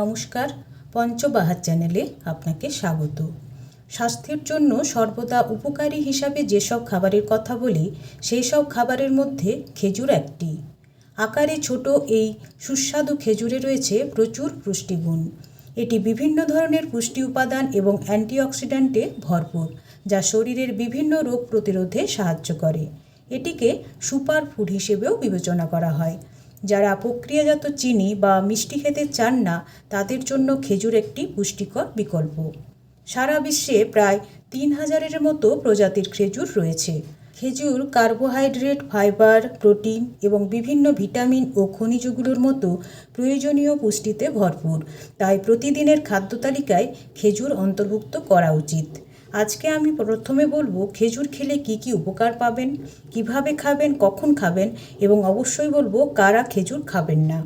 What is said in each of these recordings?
নমস্কার, পঞ্চবাহার চ্যানেলে আপনাকে স্বাগত। স্বাস্থ্যের জন্য সর্বদা উপকারী হিসাবে যেসব খাবারের কথা বলি সেই সব খাবারের মধ্যে খেজুর একটি। আকারে ছোট এই সুস্বাদু খেজুরে রয়েছে প্রচুর পুষ্টিগুণ। এটি বিভিন্ন ধরনের পুষ্টি উপাদান এবং অ্যান্টিঅক্সিডেন্টে ভরপুর, যা শরীরের বিভিন্ন রোগ প্রতিরোধে সাহায্য করে। এটিকে সুপার ফুড হিসেবেও বিবেচনা করা হয়। যারা প্রক্রিয়াজাত চিনি বা মিষ্টি খেতে চান না, তাদের জন্য খেজুর একটি পুষ্টিকর বিকল্প। সারা বিশ্বে প্রায় তিন হাজারের মতো প্রজাতির খেজুর রয়েছে। খেজুর, কার্বোহাইড্রেট, ফাইবার, প্রোটিন এবং বিভিন্ন ভিটামিন ও খনিজগুলোর মতো প্রয়োজনীয় পুষ্টিতে ভরপুর। তাই প্রতিদিনের খাদ্য তালিকায় খেজুর অন্তর্ভুক্ত করা উচিত। আজকে আমি প্রথমে বলব, খেজুর খেলে কি কি উপকার পাবেন, কীভাবে খাবেন, কখন খাবেন এবং অবশ্যই বলব কারা খেজুর খাবেন না।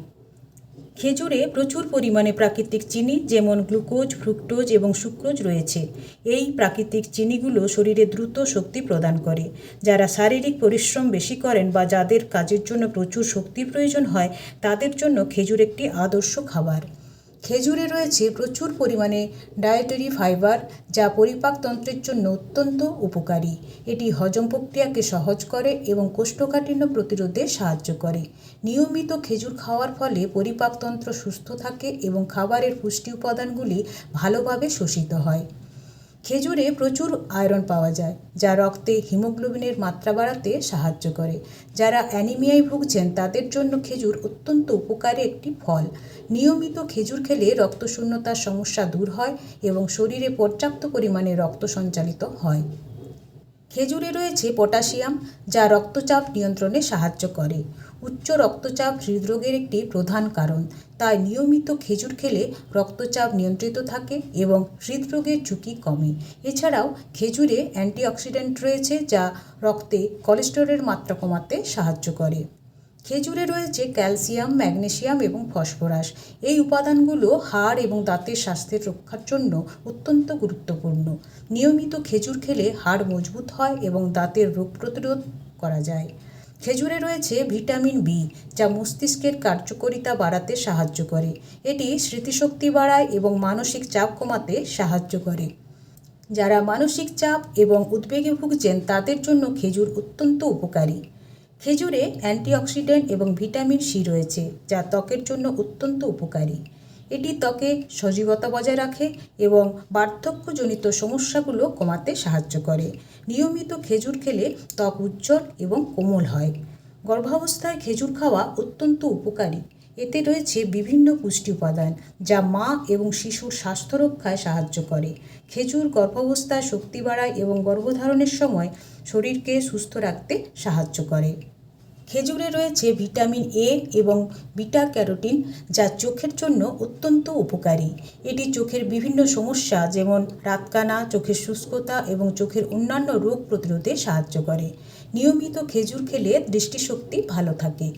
খেজুরে প্রচুর পরিমাণে প্রাকৃতিক চিনি, যেমন গ্লুকোজ, ফ্রুক্টোজ এবং সুক্রোজ রয়েছে। এই প্রাকৃতিক চিনিগুলো শরীরে দ্রুত শক্তি প্রদান করে। যারা শারীরিক পরিশ্রম বেশি করেন বা যাদের কাজের জন্য প্রচুর শক্তি প্রয়োজন হয়, তাদের জন্য খেজুর একটি আদর্শ খাবার। খেজুরে রয়েছে প্রচুর পরিমাণে ডায়েটারি ফাইবার যা পরিপাকতন্ত্রের জন্য অত্যন্ত উপকারী। এটি হজম প্রক্রিয়াকে সহজ করে এবং কোষ্ঠকাঠিন্য প্রতিরোধে সাহায্য করে। নিয়মিত খেজুর খাওয়ার ফলে পরিপাকতন্ত্র সুস্থ থাকে এবং খাবারের পুষ্টি উপাদানগুলি ভালোভাবে শোষিত হয়। খেজুরে প্রচুর আয়রন পাওয়া যায়, যা রক্তে হিমোগ্লোবিনের মাত্রা বাড়াতে সাহায্য করে। যারা অ্যানিমিয়ায় ভুগছেন, তাদের জন্য খেজুর অত্যন্ত উপকারী একটি ফল। নিয়মিত খেজুর খেলে রক্তশূন্যতার সমস্যা দূর হয় এবং শরীরে পর্যাপ্ত পরিমাণে রক্ত সঞ্চালিত হয়। খেজুরে রয়েছে পটাশিয়াম, যা রক্তচাপ নিয়ন্ত্রণে সাহায্য করে। উচ্চ রক্তচাপ হৃদরোগের একটি প্রধান কারণ। তাই নিয়মিত খেজুর খেলে রক্তচাপ নিয়ন্ত্রিত থাকে এবং হৃদরোগের ঝুঁকি কমে। এছাড়াও খেজুরে অ্যান্টিঅক্সিডেন্ট রয়েছে যা রক্তে কোলেস্টেরলের মাত্রা কমাতে সাহায্য করে। খেজুরে রয়েছে ক্যালসিয়াম, ম্যাগনেসিয়াম এবং ফসফরাস। এই উপাদানগুলো হাড় এবং দাঁতের স্বাস্থ্যের রক্ষার জন্য অত্যন্ত গুরুত্বপূর্ণ। নিয়মিত খেজুর খেলে হাড় মজবুত হয় এবং দাঁতের রোগ প্রতিরোধ করা যায়। খেজুরে রয়েছে ভিটামিন বি, যা মস্তিষ্কের কার্যকারিতা বাড়াতে সাহায্য করে। এটি স্মৃতিশক্তি বাড়ায় এবং মানসিক চাপ কমাতে সাহায্য করে। যারা মানসিক চাপ এবং উদ্বেগে ভুগছেন, তাদের জন্য খেজুর অত্যন্ত উপকারী। খেজুরে অ্যান্টিঅক্সিডেন্ট এবং ভিটামিন সি রয়েছে, যা ত্বকের জন্য অত্যন্ত উপকারী। এটি ত্বকে সজীবতা বজায় রাখে এবং বার্ধক্যজনিত সমস্যাগুলো কমাতে সাহায্য করে। নিয়মিত খেজুর খেলে ত্বক উজ্জ্বল এবং কোমল হয়। গর্ভাবস্থায় খেজুর খাওয়া অত্যন্ত উপকারী। এতে রয়েছে বিভিন্ন পুষ্টি উপাদান যা মা এবং শিশুর স্বাস্থ্য রক্ষায় সাহায্য করে। খেজুর গর্ভাবস্থায় শক্তি বাড়ায় এবং গর্ভধারণের সময় শরীরকে সুস্থ রাখতে সাহায্য করে। খেজুরে রয়েছে ভিটামিন এ এবং বিটা ক্যারোটিন, যা চোখের জন্য অত্যন্ত উপকারী। এটি চোখের বিভিন্ন সমস্যা, যেমন রাতকানা, চোখের শুষ্কতা এবং চোখের অন্যান্য রোগ প্রতিরোধে সাহায্য করে। নিয়মিত খেজুর খেলে দৃষ্টিশক্তি ভালো থাকে।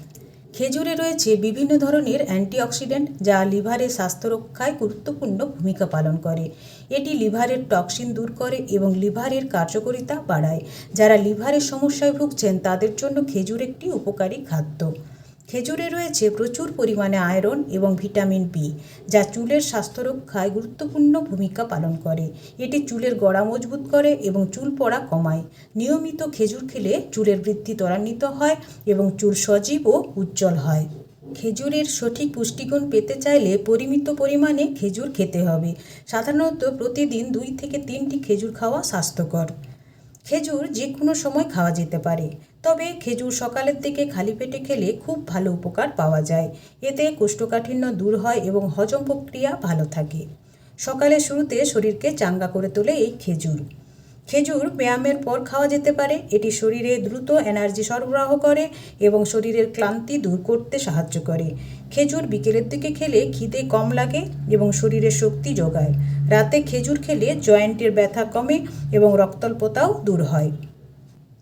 খেজুরে রয়েছে বিভিন্ন ধরনের অ্যান্টিঅক্সিডেন্ট যা লিভারের স্বাস্থ্য রক্ষায় গুরুত্বপূর্ণ ভূমিকা পালন করে। এটি লিভারের টক্সিন দূর করে এবং লিভারের কার্যকারিতা বাড়ায়। যারা লিভারের সমস্যায় ভুগছেন, তাদের জন্য খেজুর একটি উপকারী খাদ্য। খেজুরে রয়েছে প্রচুর পরিমাণে আয়রন এবং ভিটামিন বি যা চুলের স্বাস্থ্য রক্ষায় গুরুত্বপূর্ণ ভূমিকা পালন করে। এটি চুলের গড়া মজবুত করে এবং চুল পড়া কমায়। নিয়মিত খেজুর খেলে চুলের বৃদ্ধি ত্বরান্বিত হয় এবং চুল সজীব ও উজ্জ্বল হয়। খেজুরের সঠিক পুষ্টিগুণ পেতে চাইলে পরিমিত পরিমাণে খেজুর খেতে হবে। সাধারণত প্রতিদিন দুই থেকে তিনটি খেজুর খাওয়া স্বাস্থ্যকর। খেজুর যে কোনো সময় খাওয়া যেতে পারে। তবে খেজুর সকালের দিকে খালি পেটে খেলে খুব ভালো উপকার পাওয়া যায়। এতে কোষ্ঠকাঠিন্য দূর হয় এবং হজম প্রক্রিয়া ভালো থাকে। সকালে শুরুতে শরীরকে চাঙ্গা করে তোলে এই খেজুর। খেজুর, ব্যায়ামের পর খাওয়া যেতে পারে। এটি শরীরে দ্রুত এনার্জি সরবরাহ করে এবং শরীরের ক্লান্তি দূর করতে সাহায্য করে। খেজুর বিকেলের দিকে খেলে খিদে কম লাগে এবং শরীরে শক্তি যোগায়। রাতে খেজুর খেলে জয়েন্টের ব্যথা কমে এবং রক্তল্পতাও দূর হয়।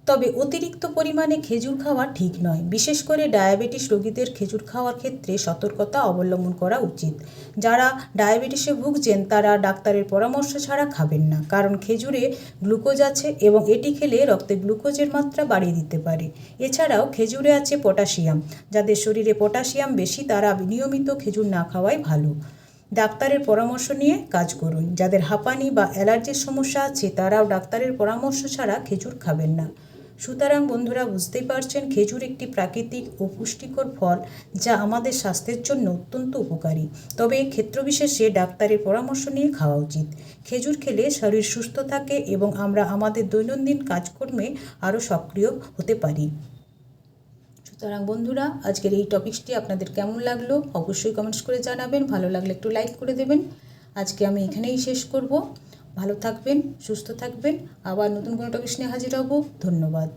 তবে অতিরিক্ত পরিমাণে খেজুর খাওয়া ঠিক নয়। বিশেষ করে ডায়াবেটিস রোগীদের খেজুর খাওয়ার ক্ষেত্রে সতর্কতা অবলম্বন করা উচিত। যারা ডায়াবেটিসে ভুগছেন, তারা ডাক্তারের পরামর্শ ছাড়া খাবেন না, কারণ খেজুরে গ্লুকোজ আছে এবং এটি খেলে রক্তে গ্লুকোজের মাত্রা বাড়িয়ে দিতে পারে। এছাড়াও খেজুরে আছে পটাশিয়াম, যাদের শরীরে পটাশিয়াম বেশি, তারা নিয়মিত খেজুর না খাওয়াই ভালো। ডাক্তারের পরামর্শ নিয়ে কাজ করুন। যাদের হাঁপানি বা অ্যালার্জির সমস্যা আছে, তারাও ডাক্তারের পরামর্শ ছাড়া খেজুর খাবেন না। সুতরাং বন্ধুরা বুঝতেই পারছেন, খেজুর একটি প্রাকৃতিক ও পুষ্টিকর ফল যা আমাদের স্বাস্থ্যের জন্য অত্যন্ত উপকারী। তবে ক্ষেত্রবিশেষে ডাক্তারের পরামর্শ নিয়ে খাওয়া উচিত। খেজুর খেলে শরীর সুস্থ থাকে এবং আমরা আমাদের দৈনন্দিন কাজকর্মে আরও সক্রিয় হতে পারি। সুতরাং বন্ধুরা, আজকের এই টপিকসটি আপনাদের কেমন লাগল অবশ্যই কমেন্টস করে জানাবেন। ভালো লাগলে একটু লাইক করে দেবেন। আজকে আমি এখানেই শেষ করব। ভালো থাকবেন সুস্থ থাকবেন। আবার নতুন কোনো টপিক নিয়ে হাজির হব। ধন্যবাদ।